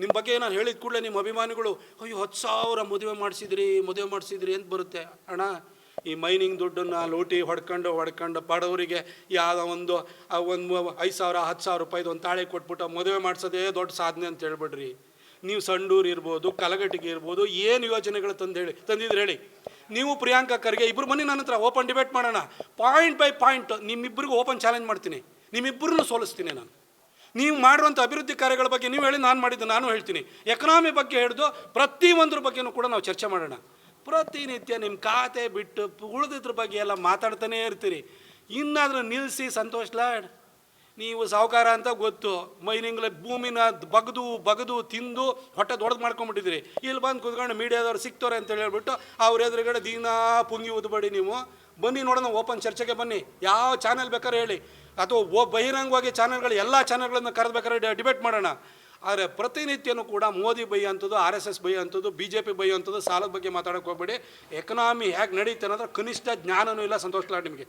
ನಿಮ್ಮ ಬಗ್ಗೆ ನಾನು ಹೇಳಿದ ಕೂಡಲೇ ನಿಮ್ಮ ಅಭಿಮಾನಿಗಳು, ಅಯ್ಯೋ, ಹತ್ತು ಸಾವಿರ ಮದುವೆ ಮಾಡಿಸಿದ್ರಿ ಮದುವೆ ಮಾಡಿಸಿದ್ರಿ ಅಂತ ಬರುತ್ತೆ. ಅಣ್ಣ, ಈ ಮೈನಿಂಗ್ ದುಡ್ಡನ್ನು ಲೂಟಿ ಹೊಡ್ಕೊಂಡು ಹೊಡ್ಕೊಂಡು ಬಡವರಿಗೆ ಯಾವುದೋ ಒಂದು ಒಂದು ಐದು ಸಾವಿರ, ಹತ್ತು ಸಾವಿರ ರೂಪಾಯಿದು ಒಂದು ತಾಳೆ ಕೊಟ್ಬಿಟ್ಟು ಮದುವೆ ಮಾಡಿಸೋದೇ ದೊಡ್ಡ ಸಾಧನೆ ಅಂತ ಹೇಳ್ಬಿಡ್ರಿ. ನೀವು ಸಂಡೂರು ಇರ್ಬೋದು ಕಲಗಟ್ಟಿಗೆ ಇರ್ಬೋದು, ಏನು ಯೋಜನೆಗಳು ತಂದು ಹೇಳಿ, ತಂದಿದ್ರು ಹೇಳಿ. ನೀವು ಪ್ರಿಯಾಂಕಾ ಖರ್ಗೆ ಇಬ್ಬರು ಬನ್ನಿ ನನ್ನ ಹತ್ರ ಓಪನ್ ಡಿಬೇಟ್ ಮಾಡೋಣ. ಪಾಯಿಂಟ್ ಬೈ ಪಾಯಿಂಟ್ ನಿಮ್ಮಿಬ್ಬರಿಗೂ ಓಪನ್ ಚಾಲೆಂಜ್ ಮಾಡ್ತೀನಿ. ನಿಮ್ಮಿಬ್ಬರನ್ನು ಸೋಲಿಸ್ತೀನಿ ನಾನು. ನೀವು ಮಾಡುವಂಥ ಅಭಿವೃದ್ಧಿ ಕಾರ್ಯಗಳ ಬಗ್ಗೆ ನೀವು ಹೇಳಿ ನಾನು ಮಾಡಿದ್ದು ನಾನು ಹೇಳ್ತೀನಿ. ಎಕನಾಮಿ ಬಗ್ಗೆ ಹಿಡಿದು ಪ್ರತಿಯೊಂದ್ರ ಬಗ್ಗೆನೂ ಕೂಡ ನಾವು ಚರ್ಚೆ ಮಾಡೋಣ. ಪ್ರತಿನಿತ್ಯ ನಿಮ್ಮ ಖಾತೆ ಬಿಟ್ಟು ಉಳಿದಿದ್ರ ಬಗ್ಗೆ ಎಲ್ಲ ಮಾತಾಡ್ತಾನೇ ಇರ್ತೀರಿ. ಇನ್ನಾದರೂ ನಿಲ್ಲಿಸಿ ಸಂತೋಷ್ ಲಾಡ್. ನೀವು ಸಾಹುಕಾರ ಅಂತ ಗೊತ್ತು. ಮೈನಿಂಗ್ಲ ಭೂಮಿನ ಬಗದು ಬಗದು ತಿಂದು ಹೊಟ್ಟೆ ದೊಡ್ದು ಮಾಡ್ಕೊಂಡ್ಬಿಟ್ಟಿದ್ರಿ ಇಲ್ಲಿ ಬಂದು ಕುತ್ಕೊಂಡು ಮೀಡಿಯಾದವ್ರು ಸಿಕ್ತವ್ರೆ ಅಂತ ಹೇಳ್ಬಿಟ್ಟು ಅವ್ರ ಎದುರುಗಡೆ ದಿನಾ ಪುಂಗಿ ಊದ್ಬೇಡಿ ನೀವು. ಬನ್ನಿ ನೋಡೋಣ ಓಪನ್ ಚರ್ಚೆಗೆ ಬನ್ನಿ. ಯಾವ ಚಾನೆಲ್ ಬೇಕಾದ್ರೆ ಹೇಳಿ. ಅಥವಾ ಓ ಬಹಿರಂಗವಾಗಿ ಚಾನೆಲ್ಗಳು ಎಲ್ಲ ಚಾನೆಲ್ಗಳನ್ನು ಕರೆದ್ಬೇಕಾದ್ರೆ ಡಿಬೇಟ್ ಮಾಡೋಣ. ಆದರೆ ಪ್ರತಿನಿತ್ಯನೂ ಕೂಡ ಮೋದಿ ಬೈ ಅಂಥದ್ದು ಆರ್ ಎಸ್ ಎಸ್ ಬೈ ಅಂಥದ್ದು ಬಿ ಜೆ ಪಿ ಬೈ ಅಂಥದ್ದು ಸಾಲದ ಬಗ್ಗೆ ಮಾತಾಡೋಕೆ ಹೋಗ್ಬೇಡಿ. ಎಕನಾಮಿ ಹೇಗೆ ನಡೀತೆ ಅನ್ನೋದ್ರ ಕನಿಷ್ಠ ಜ್ಞಾನನೂ ಇಲ್ಲ, ಸಂತೋಷ ನಿಮಗೆ.